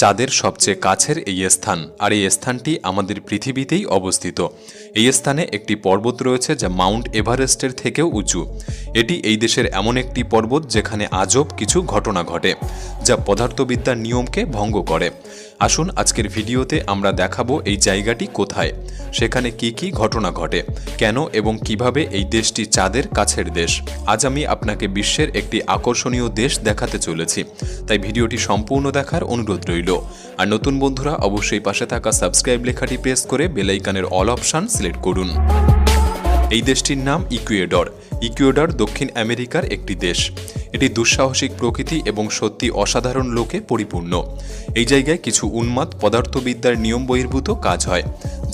চাঁদের সবচেয়ে কাছের এই স্থান, আর এই স্থানটি আমাদের পৃথিবীতেই অবস্থিত। এই স্থানে একটি পর্বত রয়েছে যা মাউন্ট এভারেস্টের থেকেও উঁচু। এটি এই দেশের এমন একটি পর্বত যেখানে আজব কিছু ঘটনা ঘটে, যা পদার্থবিদ্যার নিয়মকে ভঙ্গ করে। আসুন আজকের ভিডিওতে আমরা দেখাবো এই জায়গাটি কোথায়, সেখানে কি কি ঘটনা ঘটে, কেন এবং কীভাবে এই দেশটি চাঁদের কাছের দেশ। আজ আমি আপনাকে বিশ্বের একটি আকর্ষণীয় দেশ দেখাতে চলেছি, তাই ভিডিওটি সম্পূর্ণ দেখার অনুরোধ রইল। আর নতুন বন্ধুরা, অবশ্যই পাশে থাকা সাবস্ক্রাইব লেখাটি প্রেস করে বেলাইকানের অল অপশান সিলেক্ট করুন। এই দেশটির নাম ইকুয়েডর। ইকুয়েডর দক্ষিণ আমেরিকার একটি দেশ। এটি দুঃসাহসিক প্রকৃতি এবং সত্যি অসাধারণ লোকে পরিপূর্ণ। এই জায়গায় কিছু উন্মাদ পদার্থবিদ্যার নিয়ম বহির্ভূত কাজ হয়,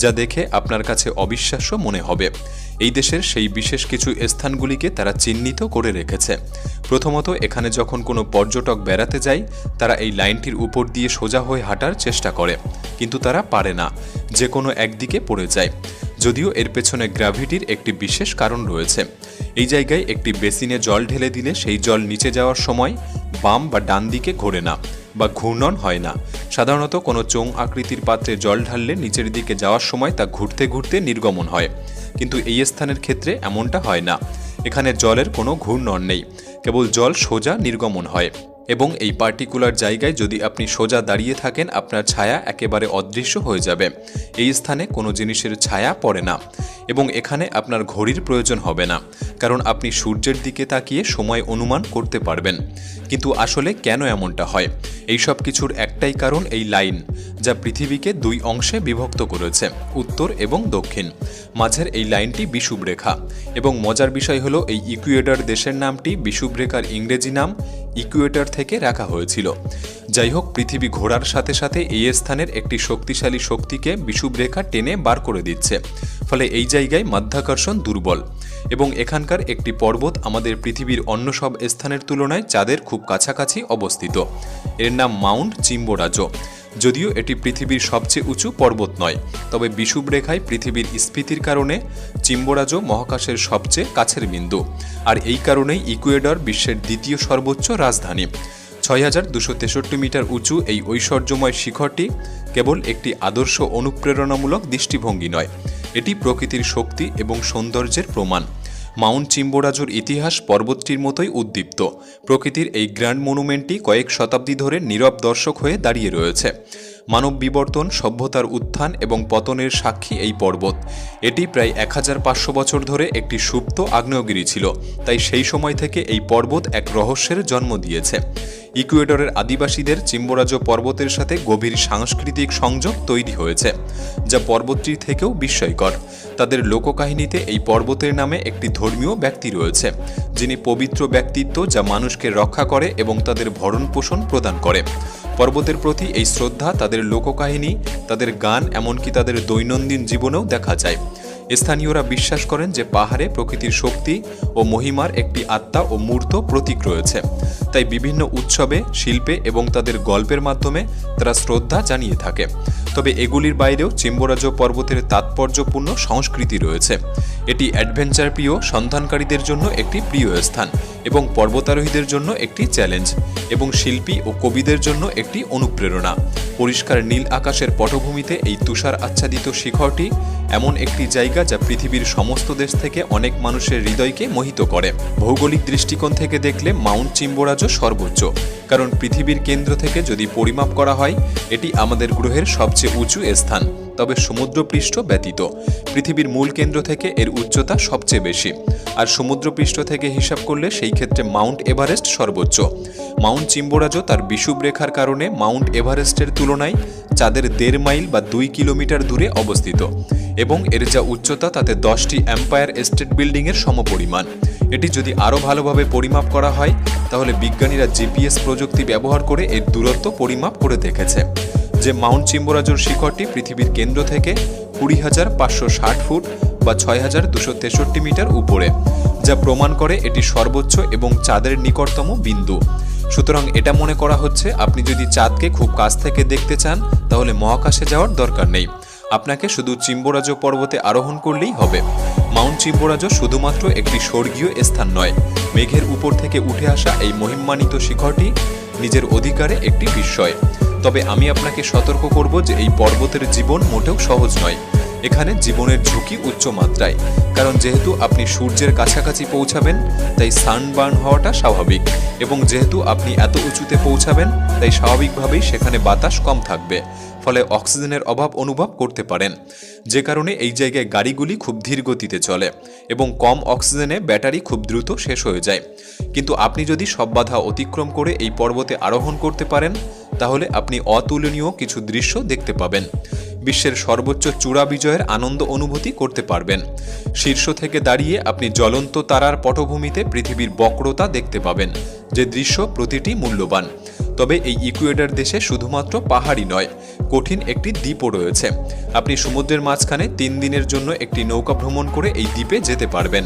যা দেখে আপনার কাছে অবিশ্বাস্য মনে হবে। এই দেশের সেই বিশেষ কিছু স্থানগুলিকে তারা চিহ্নিত করে রেখেছে। প্রথমত, এখানে যখন কোনো পর্যটক বেড়াতে যায়, তারা এই লাইনটির উপর দিয়ে সোজা হয়ে হাঁটার চেষ্টা করে, কিন্তু তারা পারে না, যে কোনো একদিকে পড়ে যায়। যদিও এর পেছনে গ্র্যাভিটির একটি বিশেষ কারণ রয়েছে। এই জায়গায় একটি বেসিনে জল ঢেলে দিলে সেই জল নিচে যাওয়ার সময় বাম বা ডান দিকে ঘোরে না বা ঘূর্ণন হয় না। সাধারণত কোনো চোং আকৃতির পাত্রে জল ঢাললে নিচের দিকে যাওয়ার সময় তা ঘুরতে ঘুরতে নির্গমন হয়। কিন্তু এই স্থানের ক্ষেত্রে এমনটা হয় না। এখানে জলের কোনো ঘূর্ণন নেই। কেবল জল সোজা নির্গমন হয়। এবং এই পার্টিকুলার জায়গায় যদি আপনি সোজা দাঁড়িয়ে থাকেন, আপনার ছায়া একেবারে অদৃশ্য হয়ে যাবে। এই স্থানে কোনো জিনিসের ছায়া পড়ে না এবং এখানে আপনার ঘড়ির প্রয়োজন হবে না, কারণ আপনি সূর্যের দিকে তাকিয়ে সময় অনুমান করতে পারবেন। কিন্তু আসলে কেন এমনটা হয়? এই সব কিছুর একটাই কারণ এই লাইন, যা পৃথিবীকে দুই অংশে বিভক্ত করেছে, উত্তর এবং দক্ষিণ। মাঝের এই লাইনটি বিষুবরেখা এবং মজার বিষয় হলো এই ইকুয়েডর দেশের নামটি বিষুবরেখার ইংরেজি নাম ইকুয়েটর থেকে রাখা হয়েছিল। যাই হোক পৃথিবী ঘোরার সাথে সাথে এই স্থানের একটি শক্তিশালী শক্তিকে বিষুবরেখা টেনে বার করে দিচ্ছে। ফলে এই জায়গায় মাধ্যাকর্ষণ দুর্বল এবং এখানকার একটি পর্বত আমাদের পৃথিবীর অন্য সব স্থানের তুলনায় চাঁদের খুব কাছাকাছি অবস্থিত। এর নাম মাউন্ট চিম্বোরাজো। যদিও এটি পৃথিবীর সবচেয়ে উঁচু পর্বত নয়, তবে বিষুবরেখায় পৃথিবীর স্ফীতির কারণে চিম্বোরাজো মহাকাশের সবচেয়ে কাছের বিন্দু। আর এই কারণেই ইকুয়েডর বিশ্বের দ্বিতীয় সর্বোচ্চ রাজধানী। ছয় হাজার দুশো তেষট্টি মিটার উঁচু এই ঐশ্বর্যময় শিখরটি কেবল একটি আদর্শ অনুপ্রেরণামূলক দৃষ্টিভঙ্গি নয়, এটি প্রকৃতির শক্তি এবং সৌন্দর্যের প্রমাণ। মাউন্ট চিম্বোরাজোর ইতিহাস পর্বতটির মতোই উদ্দীপ্ত। প্রকৃতির এই গ্র্যান্ড মনুমেন্টটি কয়েক শতাব্দী ধরে নীরব দর্শক হয়ে দাঁড়িয়ে রয়েছে। মানব বিবর্তন সভ্যতার উত্থান এবং পতনের সাক্ষী এই পর্বত। এটি প্রায় এক হাজার পাঁচশো বছর ধরে একটি সুপ্ত আগ্নেয়গিরি ছিল। তাই সেই সময় থেকে এই পর্বত এক রহস্যের জন্ম দিয়েছে। ইকুয়েডরের আদিবাসীদের চিম্বরাজ পর্বতের সাথে গভীর সাংস্কৃতিক সংযোগ তৈরি হয়েছে, যা পর্বতটির থেকেও বিস্ময়কর। তাদের লোককাহিনীতে এই পর্বতের নামে একটি ধর্মীয় ব্যক্তি রয়েছে, যিনি পবিত্র ব্যক্তিত্ব যা মানুষকে রক্ষা করে এবং তাদের ভরণ পোষণ প্রদান করে। পর্বতের প্রতি এই শ্রদ্ধা, তাদের লোককাহিনী, তাদের গান, এমনকি তাদের দৈনন্দিন জীবনেও দেখা যায়। স্থানীয়রা বিশ্বাস করেন যে পাহাড়ে প্রকৃতির শক্তি ও মহিমার একটি আত্মা ও মূর্ত প্রতীক রয়েছে। তাই বিভিন্ন উৎসবে, শিল্পে এবং তাদের গল্পের মাধ্যমে তারা শ্রদ্ধা জানিয়ে থাকে। তবে এগুলির বাইরেও চিম্বরাজ পর্বতের তাৎপর্যপূর্ণ সংস্কৃতি রয়েছে। এটি অ্যাডভেঞ্চার প্রিয় সন্ধানকারীদের জন্য একটি প্রিয় স্থান এবং পর্বতারোহীদের জন্য একটি চ্যালেঞ্জ এবং শিল্পী ও কবিদের জন্য একটি অনুপ্রেরণা। পরিষ্কার নীল আকাশের পটভূমিতে এই তুষার আচ্ছাদিত শিখরটি এমন একটি জায়গা যা পৃথিবীর সমস্ত দেশ থেকে অনেক মানুষের হৃদয়কে মোহিত করে। ভৌগোলিক দৃষ্টিকোণ থেকে দেখলে মাউন্ট চিম্বোরাজও সর্বোচ্চ, কারণ পৃথিবীর কেন্দ্র থেকে যদি পরিমাপ করা হয়, এটি আমাদের গ্রহের সবচেয়ে উঁচু স্থান। তবে সমুদ্রপৃষ্ঠ ব্যতীত। পৃথিবীর মূল কেন্দ্র থেকে এর উচ্চতা সবচেয়ে বেশি। আর সমুদ্রপৃষ্ঠ থেকে হিসাব করলে সেই ক্ষেত্রে মাউন্ট এভারেস্ট সর্বোচ্চ। মাউন্ট চিম্বোরাজো তার বিষুব রেখার কারণে মাউন্ট এভারেস্টের তুলনায় চাঁদের দেড় মাইল বা দুই কিলোমিটার দূরে অবস্থিত। এবং এর যা উচ্চতা তাতে দশটি এম্পায়ার এস্টেট বিল্ডিংয়ের সমপরিমাণ। এটি যদি আরও ভালোভাবে পরিমাপ করা হয়, তাহলে বিজ্ঞানীরা জিপিএস প্রযুক্তি ব্যবহার করে এর দূরত্ব পরিমাপ করে দেখেছে। যে মাউন্ট চিম্বোরাজোর শিখরটি পৃথিবীর কেন্দ্র থেকে কুড়ি হাজার পাঁচশো ষাট ফুট বা ছয় হাজার দুশো তেষট্টি মিটার উপরে, যা প্রমাণ করে এটি সর্বোচ্চ এবং চাঁদের নিকটতম বিন্দু। সুতরাং এটা মনে করা হচ্ছে, আপনি যদি চাঁদকে খুব কাছ থেকে দেখতে চান, তাহলে মহাকাশে যাওয়ার দরকার নেই। আপনাকে শুধু চিম্বরাজ পর্বতে আরোহণ করলেই হবে। মাউন্ট চিম্বরাজ শুধুমাত্র একটি স্বর্গীয় স্থান নয়। মেঘের উপর থেকে উঠে আসা এই মহিমান্বিত শিখরটি নিজের অধিকারে একটি বিস্ময়। তবে আমি আপনাকে সতর্ক করব যে এই পর্বতের জীবন মোটেও সহজ নয়। এখানে জীবনের ঝুঁকি উচ্চ মাত্রায়। কারণ যেহেতু আপনি সূর্যের কাছাকাছি পৌঁছাবেন, তাই সানবার্ন হওয়াটা স্বাভাবিক। এবং যেহেতু আপনি এত উঁচুতে পৌঁছাবেন, তাই স্বাভাবিকভাবেই সেখানে বাতাস কম থাকবে। ফলে অক্সিজেনের অভাব অনুভব করতে পারেন। যে কারণে এই জায়গায় গাড়িগুলি খুব ধীর গতিতে চলে এবং কম অক্সিজেনে ব্যাটারি খুব দ্রুত শেষ হয়ে যায়। কিন্তু আপনি যদি সব বাধা অতিক্রম করে এই পর্বতে আরোহণ করতে পারেন তাহলে আপনি অতুলনীয় কিছু দৃশ্য দেখতে পাবেন। বিশ্বের সর্বোচ্চ চূড়া বিজয়ের আনন্দ অনুভূতি করতে পারবেন। শীর্ষ থেকে দাঁড়িয়ে আপনি জ্বলন্ত তারার পটভূমিতে পৃথিবীর বক্রতা দেখতে পাবেন, যে দৃশ্য প্রতিটি মূল্যবান। তবে এই ইকুয়েডার দেশে শুধুমাত্র পাহাড়ি নয়, কঠিন একটি দ্বীপও রয়েছে। আপনি সমুদ্রের মাঝখানে তিন দিনের জন্য একটি নৌকা ভ্রমণ করে এই দ্বীপে যেতে পারবেন।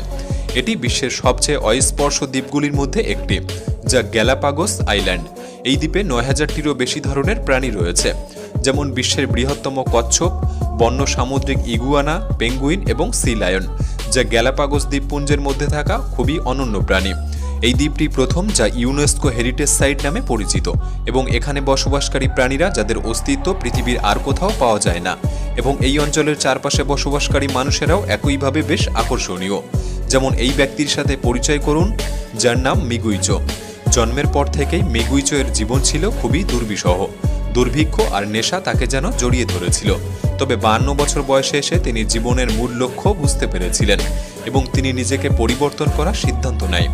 এটি বিশ্বের সবচেয়ে অস্পর্শ দ্বীপগুলির মধ্যে একটি, যা গ্যালাপাগোস আইল্যান্ড। এই দ্বীপে নয় হাজারটিরও বেশি ধরনের প্রাণী রয়েছে, যেমন বিশ্বের বৃহত্তম কচ্ছপ, বন্য সামুদ্রিক ইগুয়ানা, পেঙ্গুইন এবং সি লায়ন, যা গ্যালাপাগোস দ্বীপপুঞ্জের মধ্যে থাকা খুবই অনন্য প্রাণী। এই দ্বীপটি প্রথম, যা ইউনেস্কো হেরিটেজ সাইট নামে পরিচিত এবং এখানে বসবাসকারী প্রাণীরা যাদের অস্তিত্ব পৃথিবীর আর কোথাও পাওয়া যায় না, এবং এই অঞ্চলের চারপাশে বসবাসকারী মানুষেরাও একইভাবে বেশ আকর্ষণীয়। যেমন এই ব্যক্তির সাথে পরিচয় করুন, যার নাম মিগুইচো জন্মের পর থেকেই মেগুইচো এর জীবন ছিল খুবই দুর্বিষহ। দুর্ভিক্ষ আর নেশা তাকে যেন জড়িয়ে ধরেছিল। তবে বান্ন বছর বয়সে এসে তিনি জীবনের মূল লক্ষ্য বুঝতে পেরেছিলেন এবং তিনি নিজেকে পরিবর্তন করার সিদ্ধান্ত নেয়।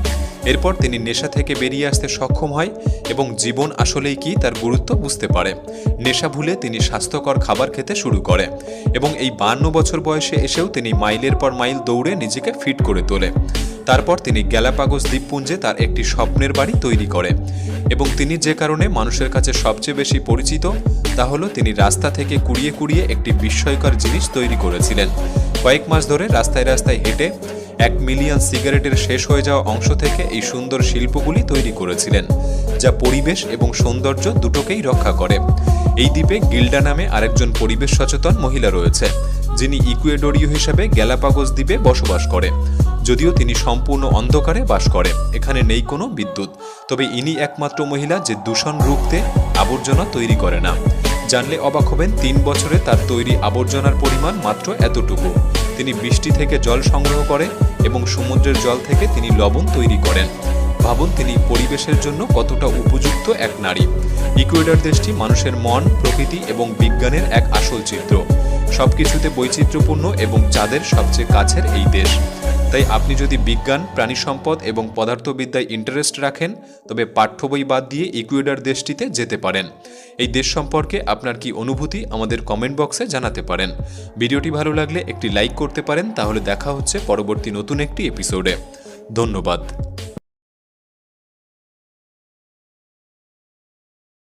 এরপর তিনি নেশা থেকে বেরিয়ে আসতে সক্ষম হয় এবং জীবন আসলেই কি তার গুরুত্ব বুঝতে পারে। নেশা ভুলে তিনি স্বাস্থ্যকর খাবার খেতে শুরু করে এবং এই বান্ন বছর বয়সে এসেও তিনি মাইলের পর মাইল দৌড়ে নিজেকে ফিট করে তোলে। তারপর তিনি গ্যালাপাগোস দ্বীপপুঞ্জে তার একটি স্বপ্নের বাড়ি তৈরি করে এবং তিনি যে কারণে মানুষের কাছে সবচেয়ে বেশি পরিচিত, তা হলো তিনি রাস্তা থেকে কুড়িয়ে কুড়িয়ে একটি বিস্ময়কর জিনিস তৈরি করেছিলেন। কয়েক মাস ধরে রাস্তায় রাস্তায় হেঁটে এক মিলিয়ন সিগারেটের শেষ হয়ে যাওয়া অংশ থেকে এই সুন্দর শিল্পগুলি তৈরি করেছিলেন, যা পরিবেশ এবং সৌন্দর্য দুটোকেই রক্ষা করে। এই দ্বীপে গিল্ডা নামে আরেকজন পরিবেশ সচেতন মহিলা রয়েছে, যিনি ইকুয়েডোরীয় হিসেবে গ্যালাপাগোস দ্বীপে বসবাস করে, যদিও তিনি সম্পূর্ণ অন্ধকারে বাস করে, এখানে নেই কোনো বিদ্যুৎ। তবে ইনি একমাত্র মহিলা যে দূষণ রুখতে আবর্জনা তৈরি করে না। জানলে অবাক হবেন, তিন বছরে তার তৈরি আবর্জনার পরিমাণ মাত্র এতটুকু। তিনি বৃষ্টি থেকে জল সংগ্রহ করেন এবং সমুদ্রের জল থেকে তিনি লবণ তৈরি করেন। ভাবুন তিনি পরিবেশের জন্য কতটা উপযুক্ত এক নারী। ইকুয়েডার দেশটি মানুষের মন, প্রকৃতি এবং বিজ্ঞানের এক আসল চিত্র। সবকিছুতে বৈচিত্র্যপূর্ণ এবং চাঁদের সবচেয়ে কাছের এই দেশ। তাই আপনি যদি বিজ্ঞান প্রাণী সম্পদ এবং পদার্থবিদ্যায় ইন্টারেস্ট রাখেন, তবে পাঠ্য বই বাদ দিয়ে ইকুয়েডার দেশটিতে যেতে পারেন। এই দেশ সম্পর্কে আপনার কি অনুভূতি, আমাদের কমেন্ট বক্সে জানাতে পারেন। ভিডিওটি ভালো লাগলে একটি লাইক করতে পারেন, তাহলে দেখা হচ্ছে পরবর্তী নতুন একটি এপিসোডে ধন্যবাদ।